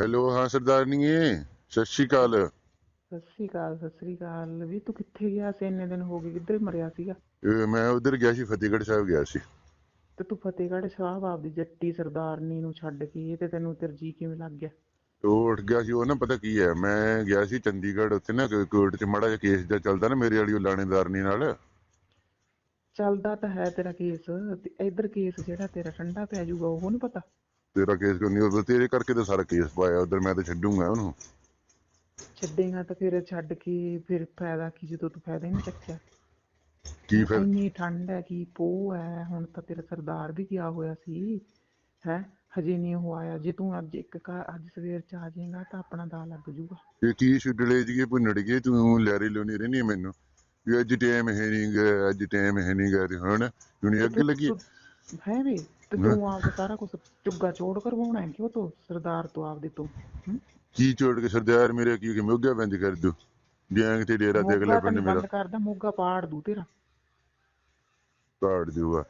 Hello ਹਾਂ ਸਰਦਾਰਨੀਏ ਸਤਿ ਸ਼੍ਰੀ ਅਕਾਲ। ਸਤਿ ਸ੍ਰੀ ਅਕਾਲ ਸਤਿ ਸ੍ਰੀ ਅਕਾਲ। ਵੀ ਤੂੰ ਕਿੱਥੇ ਗਿਆ ਸੀ? ਇੰਨੇ ਦਿਨ ਹੋ ਗਏ ਕਿੱਧਰ ਮਰਿਆ ਸੀਗਾ? ਇਹ ਮੈਂ ਉਧਰ ਗਿਆ ਸੀ ਫਤਿਹਗੜ੍ਹ ਸਾਹਿਬ ਗਿਆ ਸੀ। ਤੇ ਤੂੰ ਫਤਿਹਗੜ੍ਹ ਸਾਹਿਬ ਆਪਦੀ ਜੱਟੀ ਸਰਦਾਰਨੀ ਨੂੰ ਛੱਡ ਕੇ ਤੇ ਤੈਨੂੰ ਤਰਜੀਹ ਕਿਵੇਂ ਲੱਗ ਗਿਆ? ਉਹ ਉੱਠ ਗਿਆ ਸੀ ਉਹ ਨਾ ਪਤਾ ਕੀ ਹੈ ਮੈਂ ਗਿਆ ਸੀ ਚੰਡੀਗੜ੍ਹ ਉੱਥੇ ਨਾ ਕੋਰਟ 'ਚ ਮਾੜਾ ਜਿਹਾ ਕੇਸ ਜਿਹਾ ਚੱਲਦਾ ਨਾ ਮੇਰੇ ਵਾਲੀ ਉਹ ਲਾਣੇਦਾਰਨੀ ਨਾਲ। ਚੱਲਦਾ ਤਾਂ ਹੈ ਤੇਰਾ ਕੇਸ ਤੇ ਇੱਧਰ ਕੇਸ ਜਿਹੜਾ ਤੇਰਾ ਠੰਡਾ ਪੈ ਜਾਊਗਾ ਉਹ ਨਹੀਂ ਪਤਾ? ਤੇਰਾ ਕੇਸ ਕਿਉਂ ਨਹੀਂ ਉਹ ਤੇਰੇ ਕਰਕੇ ਤਾਂ ਸਾਰਾ ਕੇਸ ਪਾਇਆ। ਉਧਰ ਮੈਂ ਤਾਂ ਛੱਡੂਗਾ ਉਹਨੂੰ। ਛੱਡੇਗਾ ਤਾਂ ਫਿਰ ਛੱਡ ਕੇ ਫਿਰ ਫਾਇਦਾ ਕੀ ਜਦੋਂ ਤੂੰ ਫਾਇਦਾ ਹੀ ਨਹੀਂ ਚੱਕਿਆ? ਕੀ ਫਿਰ ਇੰਨੀ ਠੰਡ ਹੈ ਕੀ ਪੋਹ ਹੈ। ਹੁਣ ਤਾਂ ਤੇਰਾ ਸਰਦਾਰ ਵੀ ਗਿਆ ਹੋਇਆ ਸੀ ਹੈ? ਹਜੇ ਨਹੀਂ ਉਹ ਆਇਆ। ਜੇ ਤੂੰ ਅੱਜ ਇੱਕ ਘਰ ਅੱਜ ਸਵੇਰ ਚ ਆ ਜਾਏਗਾ ਤਾਂ ਆਪਣਾ ਦਾ ਲੱਗ ਜਾਊਗਾ। ਇਹ ਕੀ ਛੁੱਡਲੇ ਜੀਏ ਭੁੰਨੜ ਗਏ ਤੂੰ ਲੈਰੀ ਲੋਨੀ ਰਹਿਨੀ ਹੈ ਮੈਨੂੰ। ਵੀ ਅੱਜ ਟਾਈਮ ਹੈ ਨਹੀਂ ਅੱਜ ਟਾਈਮ ਹੈ ਨਹੀਂ ਗਾ ਤੇ ਹੁਣ ਹੁਣ ਅੱਗ ਲੱਗੀ ਹੈ ਵੀ। ਤੇ ਤੂੰ ਆਪਦਾ ਸਾਰਾ ਕੁਝ ਚੁੱਗਾ ਚੋੜ ਕਰਵਾਉਣਾ ਹੈ ਕਿਉਂ ਤੂੰ ਸਰਦਾਰ ਤੋਂ ਆਪਦੇ ਤੋਂ ਹੂੰ? ਕੀ ਚੋੜ ਕੇ ਸਰਦਾਰ ਮੇਰੇ ਕੀ ਕਿ ਮੋਗਾ ਬੰਦ ਕਰ ਦੂ ਬਿਆੰਗ ਤੇ ਡੇਰਾ ਅਗਲੇ ਮੋਗਾ ਤਾਂ ਪਿੰਡ ਨੀ ਮੇਰਾ। ਬੰਦ ਕਰਦਾ ਮੋਗਾ ਪਾੜ ਦੂ ਤੇਰਾ। ਕਾੜ ਦੂਗਾ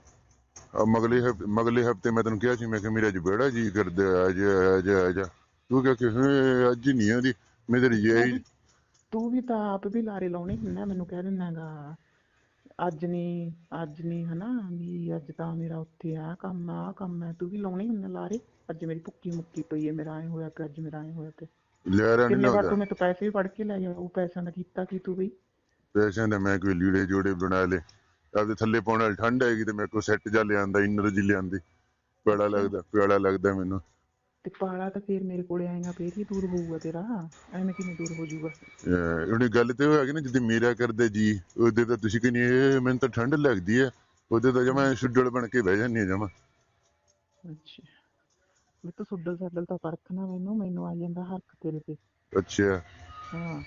ਆ ਮਗਲੇ ਹਫ਼ਤੇ ਮਗਲੇ ਹਫ਼ਤੇ ਮੈਂ ਤੈਨੂੰ ਕਿਹਾ ਸੀ ਮੈਂ ਕਿ ਮੇਰਾ ਅੱਜ ਬੜਾ ਜੀ ਕਰਦਾ ਅੱਜ ਅੱਜ ਅੱਜ ਤੂੰ ਕਿਹਾ ਕਿ ਹੈ ਅੱਜ ਨਹੀਂ ਆਦੀ ਮੈਂ ਤੇਰੀ ਜਾਈ ਤੂੰ ਵੀ ਤਾਂ ਆਪ ਵੀ ਲਾਰੇ ਲਾਉਣੇ ਹੁੰਨਾ ਮੈਨੂੰ ਕਹਿ ਦਿੰਨਾਗਾ ਅੱਜ ਨਹੀਂ ਅੱਜ ਨਹੀਂ ਹਨਾ ਵੀ ਅੱਜ ਤਾਂ ਮੇਰਾ ਉੱਥੇ ਆ ਕੰਮ ਆ ਕੰਮ ਹੈ ਤੂੰ ਵੀ ਲਾਉਣੇ ਹੁੰਨਾ ਲਾਰੇ? ਅੱਜ ਮੇਰੀ ਭੁੱਕੀ ਮੁੱਕੀ ਪਈ ਹੈ ਮੇਰਾ ਐ ਹੋਇਆ ਕਿ ਅੱਜ ਮੇਰਾ ਐ ਹੋਇਆ ਕਿ ਲੈ ਰਾਂ ਨਹੀਂ ਕਿੰਨੇ ਵਾਰ ਲਾਉਂਦਾ? ਤੂੰ ਮੇਰੇ ਤੋਂ ਪੈਸੇ ਵੀ ਫੜ ਕੇ ਲੈ ਗਿਆ ਉਹ ਪੈਸਿਆਂ ਦਾ ਕੀਤਾ ਕੀ ਤੂੰ ਬਈ ਪੈਸਿਆਂ ਦਾ ਮੈਂ ਕੋਈ ਲੀੜੇ ਜੋੜੇ ਬਣਾ ਲੇ ਆਪਦੇ ਥੱਲੇ ਪਾਉਣ ਵਾਲੀ ਠੰਡ ਹੈਗੀ ਤੇ ਮੈਂ ਕੋਈ ਸੈੱਟ ਜਾ ਲਿਆਂਦਾ ਇਨਰ ਜੀ ਲਿਆਂਦੀ। ਪਿਆਲਾ ਲੱਗਦਾ ਪਿਆਲਾ ਲੱਗਦਾ ਮੈਨੂੰ। ਤੇ ਪਾਲਾ ਤਾਂ ਫੇਰ ਮੇਰੇ ਕੋਲੇ ਆਏਗਾ ਫੇਰ ਹੀ ਦੂਰ ਹੋਊਗਾ ਤੇਰਾ। ਐਵੇਂ ਕਿਵੇਂ ਦੂਰ ਹੋ ਜਾਊਗਾ? ਅਹ ਉਹਨੇ ਗੱਲ ਤੇ ਉਹ ਹੈਗੀ ਨਾ ਜਿੱਦੇ ਮੇਰਾ ਕਰਦੇ ਜੀ ਉਹਦੇ ਤਾਂ ਤੁਸੀਂ ਕਹਿੰਦੇ ਇਹ ਮੈਨੂੰ ਤਾਂ ਠੰਡ ਲੱਗਦੀ ਹੈ ਉਹਦੇ ਤਾਂ ਜਮਾ ਛੁੱਡਲ ਬਣ ਕੇ ਬਹਿ ਜਾਂਦੀ ਹੈ ਜਮਾ। ਅੱਛਾ। ਮੈਂ ਤਾਂ ਸੁੱਡਲ ਸਾਡਲ ਤਾਂ ਨਾ ਮੈਨੂੰ ਮੈਨੂੰ ਆ ਜਾਂਦਾ ਹੱਕ ਤੇਰੇ ਤੇ। ਅੱਛਾ। ਹਾਂ।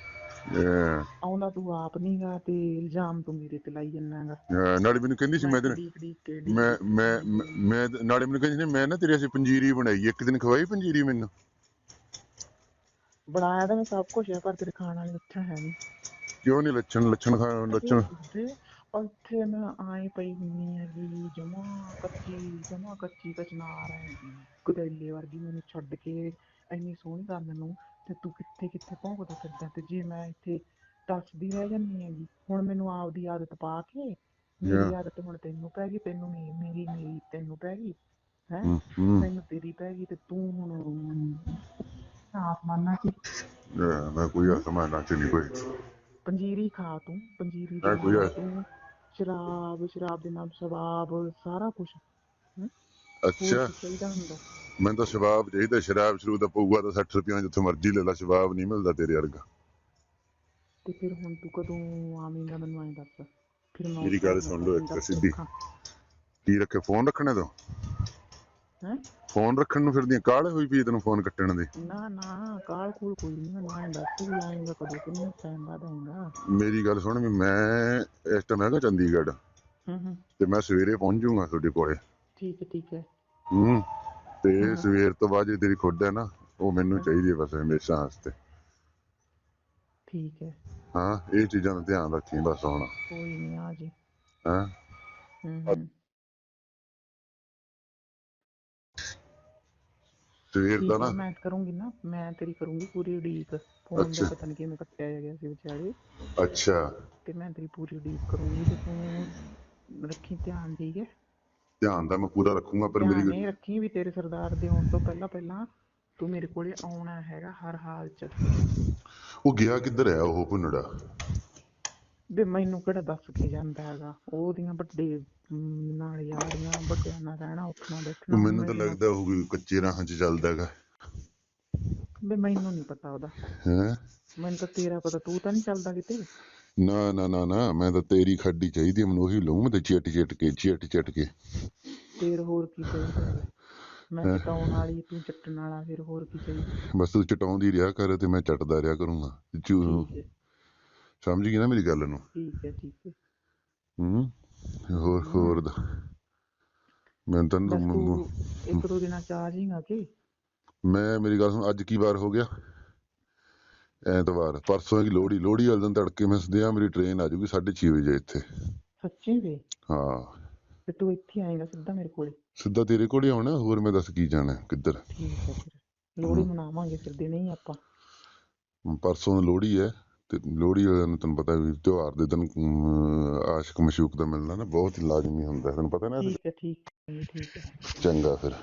ਆਉਂਦਾ ਤੂੰ ਆਪ ਨੀ ਗਾ ਤੇ ਇਲਜ਼ਾਮ ਤੂੰ ਮੇਰੇ ਤੇ ਲਾਈ ਜੰਨਾਗਾ ਨਾਲੇ ਮੈਨੂੰ ਕਹਿੰਦੀ ਸੀ ਮੈਂ ਡੀਕ ਮੈਂ ਮੈਂ। ਮੈਂ- ਨਾਲੇ ਮੈਨੂੰ ਕਹਿੰਦੀ ਸੀ ਮੈਂ ਨਾ ਤੇਰੇ ਅਸੀਂ ਪੰਜੀਰੀ ਬਣਾਈ ਇੱਕ ਦਿਨ ਖਵਾਈ ਪੰਜੀਰੀ ਮੈਨੂੰ? ਬਣਾਇਆ ਤਾਂ ਮੈਂ ਸਭ ਕੁਝ ਹੈ ਪਰ ਤੇਰੇ ਖਾਣ ਵਾਲੇ ਲੱਛਣ ਹੈ ਨਹੀਂ ਕਿਉਂ ਨਹੀਂ ਲੱਛਣ ਲੱਛਣ ਖਾ ਲੱਛਣ? ਤੇ ਉੱਥੇ ਮੈਂ ਆਏ ਪਈ ਹੁੰਨੀ ਹੈਗੀ ਜਮਾ ਕੱਚੀ ਜਮਾ ਕੱਚੀ ਕਚਨਾਰ ਹੈਗੀ ਕੁਦੈਲੇ ਵਰਗੀ ਮੈਨੂੰ ਛੱਡ ਕੇ ਇੰਨੀ ਸੋਹਣੀ ਕਰ ਮੈਨੂੰ ਤੇ ਤੂੰ ਕਿੱਥੇ ਕਿੱਥੇ ਭੌਂਕਦਾ ਫਿਰਦਾ ਤੇ ਜੇ ਮੈਂ ਇੱਥੇ ਦੱਸਦੀ ਰਹਿ ਜਾਂਦੀ ਹੈਗੀ ਹੁਣ ਮੈਨੂੰ ਆਪਦੀ ਆਦਤ ਪਾ ਕੇ ਮੇਰੀ. ਆਦਤ ਹੁਣ ਤੈਨੂੰ ਪੈ ਗਈ ਤੈਨੂੰ ਮੇਰੀ ਮੇਰੀ ਮੇਰੀ ਤੈਨੂੰ ਪੈ ਗਈ ਹੈ। ਮੈਨੂੰ ਤੇਰੀ ਪੈ ਗਈ ਤੇ ਤੂੰ ਹੁਣ ਆਸਮਾਨਾਂ 'ਚ ਅਹ ਮੈਂ ਕੋਈ ਅਸਮਾਨਾ ਚ ਨਹੀਂ ਕੋਈ। ਪੰਜੀਰੀ ਖਾ ਤੂੰ ਪੰਜੀਰੀ ਦੇ ਕੋਈ ਨਾਲ ਤੂੰ ਸ਼ਰਾਬ ਸ਼ਰਾਬ ਦੇ ਨਾਲ ਸ਼ਬਾਬ ਸਾਰਾ ਕੁਝ ਅੱਛਾ। ਚਾਹੀਦਾ ਹੁੰਦਾ? ਮੈਨੂੰ ਤਾਂ ਸ਼ਬਾਬ ਚਾਹੀਦਾ ਸ਼ਰਾਬ ਸ਼ਰੂ ਦਾ ਪਊਗਾ ਤਾਂ 60 ਰੁਪਏ ਜਿੱਥੋਂ ਮਰਜ਼ੀ ਲੈ ਲੈ ਸ਼ਬਾਬ ਨਹੀਂ ਮਿਲਦਾ ਤੇਰੇ ਵਰਗਾ। ਤੇ ਫਿਰ ਹੁਣ ਤੂੰ ਕਦੋਂ ਆਵੇਂਗਾ ਮੈਨੂੰ ਐਂ ਦੱਸ। ਫਿਰ ਮੈਂ ਮੇਰੀ ਗੱਲ ਸੁਣ ਲਓ ਇੱਕ ਸਿੱਧੀ। ਕੀ ਰੱਖੇ ਫੋਨ ਰੱਖਣੇ ਤੋਂ? ਹੈ? ਫੋਨ ਰੱਖਣ ਨੂੰ ਫਿਰਦੀਆਂ ਕਾਹਲ ਹੋਈ ਪਈ ਤੈਨੂੰ ਫੋਨ ਕੱਟਣ ਦੀ? ਨਾ ਨਾ ਕਾਲ ਕੂਲ ਕੋਈ ਨਹੀਂ ਐਂ ਦੱਸ ਵੀ ਆਏਂਗਾ ਕਦੋਂ ਕਿੰਨੇ ਟਾਈਮ ਬਾਅਦ ਆਏਂਗਾ? ਮੇਰੀ ਗੱਲ ਸੁਣ ਵੀ ਮੈਂ ਇਸ ਟਾਈਮ ਹੈਗਾ ਚੰਡੀਗੜ੍ਹ। ਹੂੰ ਹੂੰ। ਤੇ ਮੈਂ ਸਵੇਰੇ ਪਹੁੰਚ ਜਾਊਂਗਾ ਤੁਹਾਡੇ ਕੋਲੇ। ਠੀਕ ਹੈ ਠੀਕ ਹੈ। ਹੂੰ। ਤੇ। ਸਵੇਰ ਤੋਂ ਬਾਅਦ ਜੇ ਤੇਰੀ ਖੁੱਡ ਹੈ ਨਾ ਉਹ ਮੈਨੂੰ ਚਾਹੀਦੀ ਹੈ ਬਸ ਹਮੇਸ਼ਾ ਵਾਸਤੇ। ਠੀਕ ਹੈ। ਹਾਂ ਇਹ ਚੀਜ਼ਾਂ ਦਾ ਧਿਆਨ ਰੱਖੀ ਬਸ ਹੁਣ। ਕੋਈ ਨਹੀਂ ਆ ਜੀ। ਹਾਂ? ਸਵੇਰ ਦਾ ਨਾ। ਮੈਂ ਕਰੂੰਗੀ ਨਾ ਮੈਂ ਤੇਰੀ ਕਰੂੰਗੀ ਪੂਰੀ ਉਡੀਕ। ਫੋਨ। ਦਾ ਪਤਾ ਨਹੀਂ ਕਿਵੇਂ ਕੱਟਿਆ ਗਿਆ ਸੀ ਵਿਚਾਰੇ। ਅੱਛਾ। ਤੇ ਮੈਂ ਤੇਰੀ ਪੂਰੀ ਉਡੀਕ ਕਰੂੰਗੀ ਤੇ ਤੂੰ ਰੱਖੀ ਧਿਆਨ ਠੀਕ ਹੈ? ਧਿਆਨ ਤਾਂ ਮੈਂ ਪੂਰਾ ਰੱਖੂੰਗਾ ਪਰ ਮੇਰੀ ਇਹ ਰੱਖੀ ਵੀ ਤੇਰੇ ਸਰਦਾਰ ਦੇ ਆਉਣ ਤੋਂ ਪਹਿਲਾਂ ਪਹਿਲਾਂ ਤੂੰ ਮੇਰੇ ਕੋਲੇ ਆਉਣਾ ਹੈਗਾ ਹਰ ਹਾਲ ਚ। ਉਹ ਗਿਆ ਕਿੱਧਰ ਹੈ ਉਹ ਭੁੰਨੜਾ? ਵੀ ਮੈਨੂੰ ਕਿਹੜਾ ਦੱਸ ਕੇ ਜਾਂਦਾ ਹੈਗਾ? ਉਹਦੀਆਂ ਵੱਡੇ ਨਾਲ ਯਾਰੀਆਂ ਵੱਡਿਆਂ ਨਾਲ ਰਹਿਣਾ ਉੱਠਣਾ ਬੈਠਣਾ ਮੈਨੂੰ ਤਾਂ ਲੱਗਦਾ ਉਹ ਕੱਚੇ ਰਾਹਾਂ 'ਚ ਚੱਲਦਾ ਹੈਗਾ। ਵੀ ਮੈਨੂੰ ਨਹੀਂ ਪਤਾ ਉਹਦਾ। ਹੈ? ਮੈਨੂੰ ਤਾਂ ਤੇਰਾ ਪਤਾ ਤੂੰ ਤਾਂ ਨਹੀਂ ਚੱਲਦਾ ਕਿਤੇ? ਨਾ ਨਾ ਨਾ ਨਾ ਮੈਂ ਤਾਂ ਤੇਰੀ ਖੱਡੀ ਚਾਹੀਦੀ ਹੈ, ਮੈਨੂੰ ਉਹੀ ਲਊਂ ਮੈਂ ਤੇ ਚਿੱਟ ਚਿੱਟ ਕੇ ਚਿੱਟ ਚਿੱਟ ਕੇ। ਫੇਰ ਹੋਰ ਕੀ ਚਾਹੀਦਾ? ਹੈ? ਮੈਂ ਚਟਾਉਣ ਵਾਲੀ ਤੂੰ ਚੱਟਣ ਵਾਲਾ ਫਿਰ ਹੋਰ ਕੀ ਚਾਹੀਦਾ? ਬਸ ਤੂੰ ਚਟਾਉਂਦੀ ਰਿਹਾ ਕਰ ਤੇ ਮੈਂ ਚੱਟਦਾ ਰਿਹਾ ਕਰੂੰਗਾ। ਚੂ ਠੀਕ ਹੈ। ਸਮਝ ਗਈ ਨਾ ਮੇਰੀ ਗੱਲ ਨੂੰ? ਠੀਕ ਹੈ ਠੀਕ ਹੈ। ਹੂੰ? ਹੋਰ ਹੋਰ ਦਾ ਮੈਂ ਤਾਂ ਬਸ ਤੂੰ ਇੱਕ ਦੋ ਦਿਨਾਂ ਚ ਆ ਜਾਏਗਾ ਕਿ? ਮੈਂ ਮੇਰੀ ਗੱਲ ਸੁਣ ਅੱਜ ਕੀ ਵਾਰ ਹੋ ਗਿਆ? ਐਤਵਾਰ ਪਰਸੋਂ ਹੈਗੀ ਲੋਹੜੀ ਲੋਹੜੀ ਵਾਲੇ ਦਿਨ ਤੜਕੇ ਮੈਂ ਸਦਿਆ ਮੇਰੀ ਟ੍ਰੇਨ ਆ ਜੂਗੀ 6:30 ਵਜੇ ਇੱਥੇ। ਸੱਚੀ ਵੇ? ਹਾਂ। ਤੇ ਤੂੰ ਇੱਥੇ ਆਏਗਾ ਸਿੱਧਾ ਮੇਰੇ ਕੋਲੇ? ਸਿੱਧਾ ਤੇਰੇ ਕੋਲ ਆਉਣਾ ਹੋਰ ਮੈਂ ਦੱਸ ਕੀ ਜਾਣਾ ਕਿੱਧਰ? ਠੀਕ ਹੈ ਫਿਰ। ਲੋਹੜੀ ਮਨਾਵਾਂਗੇ ਫਿਰ ਦਿਨੇ ਹੀ ਆਪਾਂ। ਪਰਸੋਂ ਲੋਹੜੀ ਹੈ ਤੇ ਲੋਹੜੀ ਵਾਲੇ ਦਿਨ ਤੈਨੂੰ ਪਤਾ ਵੀ ਤਿਉਹਾਰ ਦੇ ਦਿਨ ਆਸ਼ਿਕ ਮਸ਼ੂਕ ਦਾ ਮਿਲਣਾ ਨਾ ਬਹੁਤ ਹੀ ਲਾਜ਼ਮੀ ਹੁੰਦਾ ਤੈਨੂੰ ਪਤਾ ਨਾ? ਠੀਕ ਹੈ ਠੀਕ ਹੈ। ਚੰਗਾ ਫਿਰ।